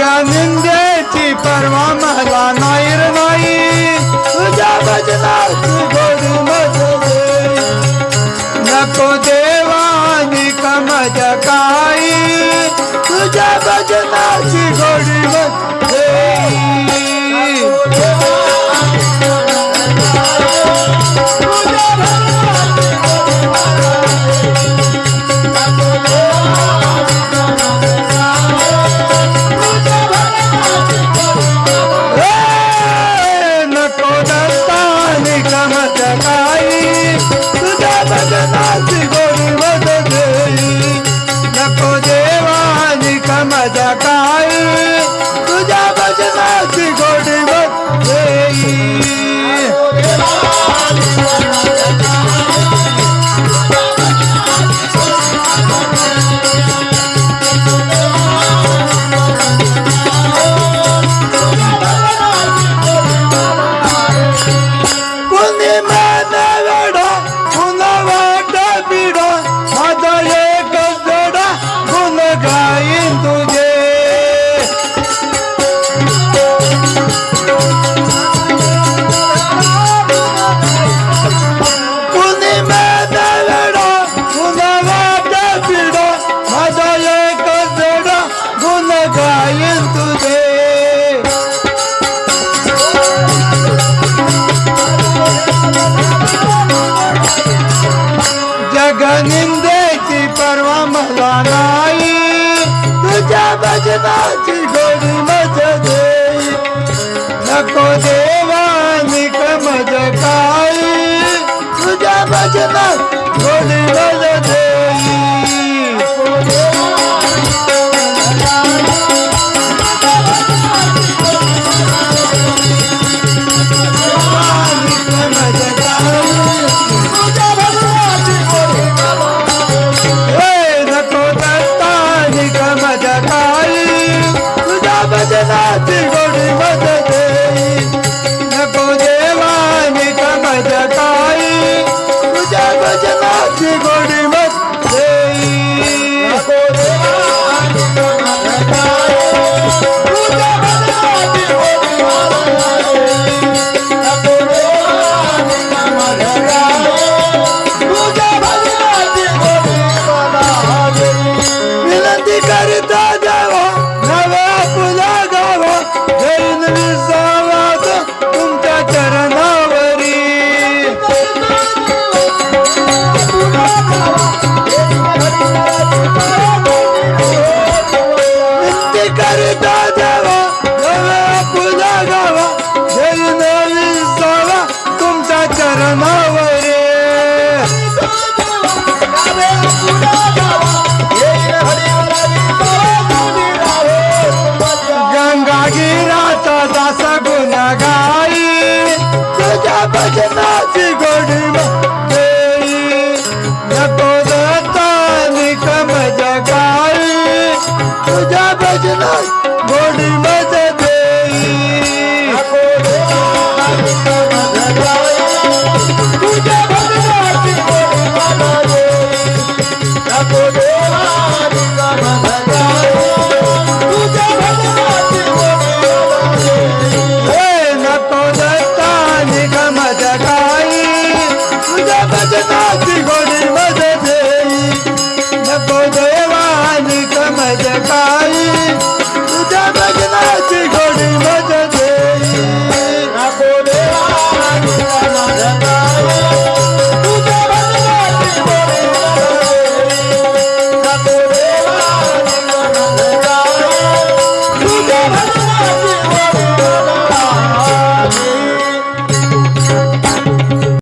जगानिंद्याची परवा मला नाही र नाही तुझ्या भजनाची गोडी मजले. नको देवानी का माझ्या काही तुझ्या भजनाची गोडी ماتي قولي ماتي Yeah.